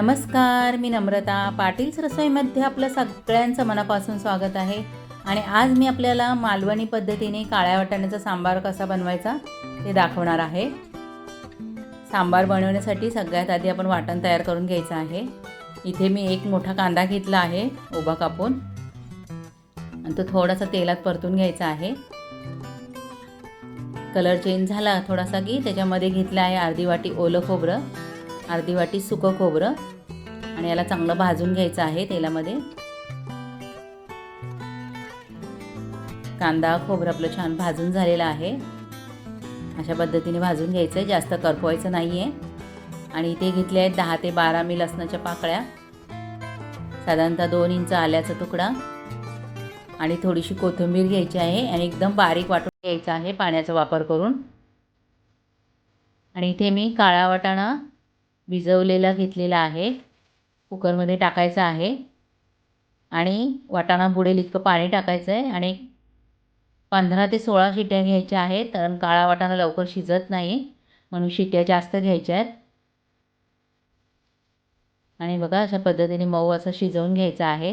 नमस्कार मी नम्रता. पाटील रसोईमध्ये आपलं सगळ्यांचं मनापासून स्वागत आहे. आणि आज मी आपल्याला मालवणी पद्धतीने काळ्या वाटाण्याचा सांबार कसा बनवायचा ते दाखवणार आहे. सांबार बनवण्यासाठी सगळ्यात आधी आपण वाटण तयार करून घ्यायचं आहे. इथे मी एक मोठा कांदा घेतला आहे उभा कापून. आणि तो थोडासा तेलात परतून घ्यायचा आहे. कलर चेंज झाला थोडासा की त्याच्यामध्ये घेतला आहे अर्धी वाटी ओलं खोबरं. अर्धी वाटी सुकं खोबरं आणि याला चांगलं भाजून घ्यायचं आहे तेलामध्ये. कांदा खोबरं आपलं छान भाजून झालेलं आहे. अशा पद्धतीने भाजून घ्यायचं आहे जास्त करपवायचं नाही आहे आणि इथे घेतले आहेत दहा ते बारा मी लसणाच्या पाकळ्या. साधारणतः दोन इंच आल्याचा तुकडा. आणि थोडीशी कोथिंबीर घ्यायची आहे आणि एकदम बारीक वाटून घ्यायचं आहे पाण्याचा वापर करून. आणि इथे मी काळा वाटाणा भिजवलेला घेतलेला आहे. कुकरमध्ये टाकायचा आहे. आणि वाटाणा बुडेल इतकं पाणी टाकायचं आहे. आणि पंधरा ते सोळा शिट्ट्या घ्यायच्या आहेत. कारण काळा वाटाणा लवकर शिजत नाही. म्हणून शिट्ट्या जास्त घ्यायच्या आहेत. आणि बघा अशा पद्धतीने मऊ असं शिजवून घ्यायचा आहे.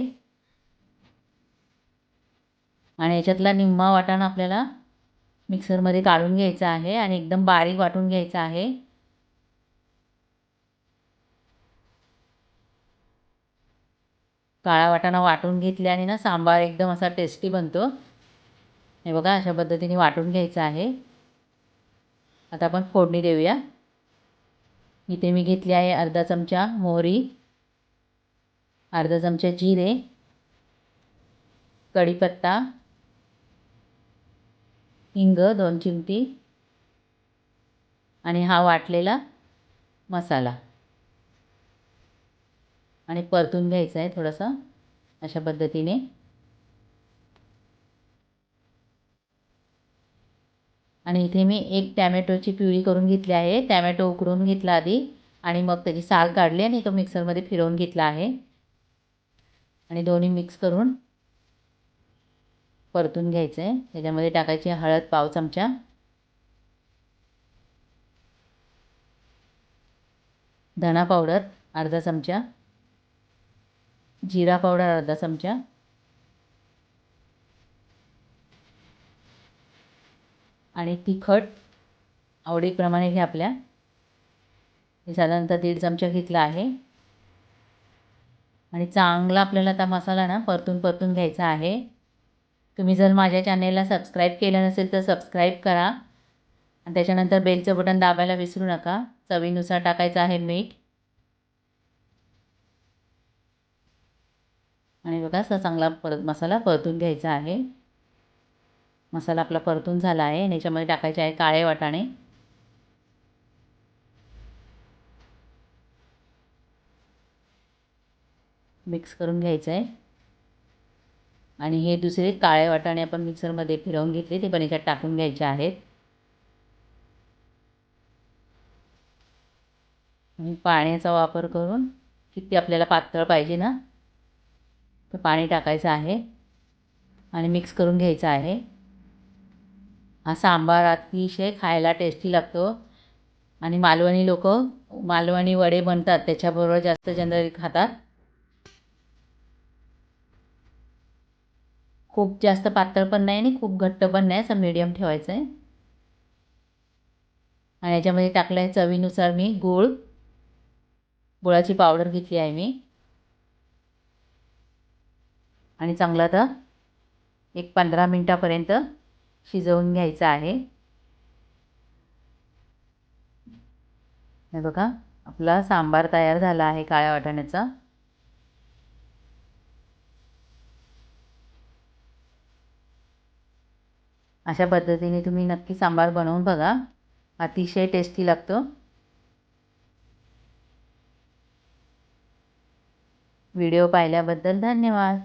आणि याच्यातला निम्मा वाटाणा आपल्याला मिक्सरमध्ये काढून घ्यायचा आहे. आणि एकदम बारीक वाटून घ्यायचा आहे. काळा वाटाणा वाटून घेतल्याने ना सांबार एकदम असा टेस्टी बनतो. हे बघा अशा पद्धतीने वाटून घ्यायचं आहे. आता आपण फोडणी देऊया. इथे मी घेतली आहे अर्धा चमचा मोहरी अर्धा चमचा जिरे कढीपत्ता हिंग दोन चिमटी आणि हा वाटलेला मसाला. आणि परतून घ्यायचं आहे थोडंसं अशा पद्धतीने. आणि इथे मी एक टॅमॅटोची प्युरी करून घेतली आहे. टॅमॅटो उकडून घेतला आधी आणि मग त्याची साल काढली आणि तो मिक्सरमध्ये फिरवून घेतला आहे. आणि दोन्ही मिक्स करून परतून घ्यायचं. आहे त्याच्यामध्ये टाकायची हळद पाव चमचा. धणा पावडर अर्धा चमचा. जिरा पावडर अर्धा चमचा. आणि तिखट आवडीप्रमाणे घ्या आपल्या. हे साधारणतः दीड चमचा घेतला आहे. आणि चांगला आपल्याला आता मसाला ना परतून परतून घ्यायचा आहे. तुम्ही जर माझ्या चॅनेलला सबस्क्राईब केलं नसेल तर सबस्क्राईब करा. आणि त्याच्यानंतर बेलचं बटन दाबायला विसरू नका. चवीनुसार टाकायचं आहे मीठ. आणि बघा असा चांगला परत मसाला परतून घ्यायचा आहे. मसाला आपला परतून झाला आहे आणि याच्यामध्ये टाकायचे आहे काळे वाटाणे. मिक्स करून घ्यायचं आहे. आणि हे दुसरे काळे वाटाणे आपण मिक्सरमध्ये फिरवून घेतले ते पण याच्यात टाकून घ्यायचे आहेत. पाण्याचा वापर करून किती आपल्याला पातळ पाहिजे ना तर पाणी टाकायचं आहे आणि मिक्स करून घ्यायचं आहे. हा सांबार अतिशय खायला टेस्टी लागतो. आणि मालवणी लोक मालवणी वडे बनतात त्याच्याबरोबर जास्त जनरली खातात. खूप जास्त पातळ पण नाही आणि खूप घट्ट पण नाही असं मीडियम ठेवायचं आहे. आणि याच्यामध्ये टाकलं आहे चवीनुसार मी गूळ. गुळाची पावडर घेतली आहे मी. आणि चांगलं आता एक पंधरा मिनटापर्यंत शिजवून घ्यायचं आहे. हे बघा आपला सांबार तयार झाला आहे काळ्या वाटाण्याचा. अशा पद्धतीने तुम्ही नक्की सांबार बनवून बघा. अतिशय टेस्टी लागतो. व्हिडिओ पाहिल्याबद्दल धन्यवाद.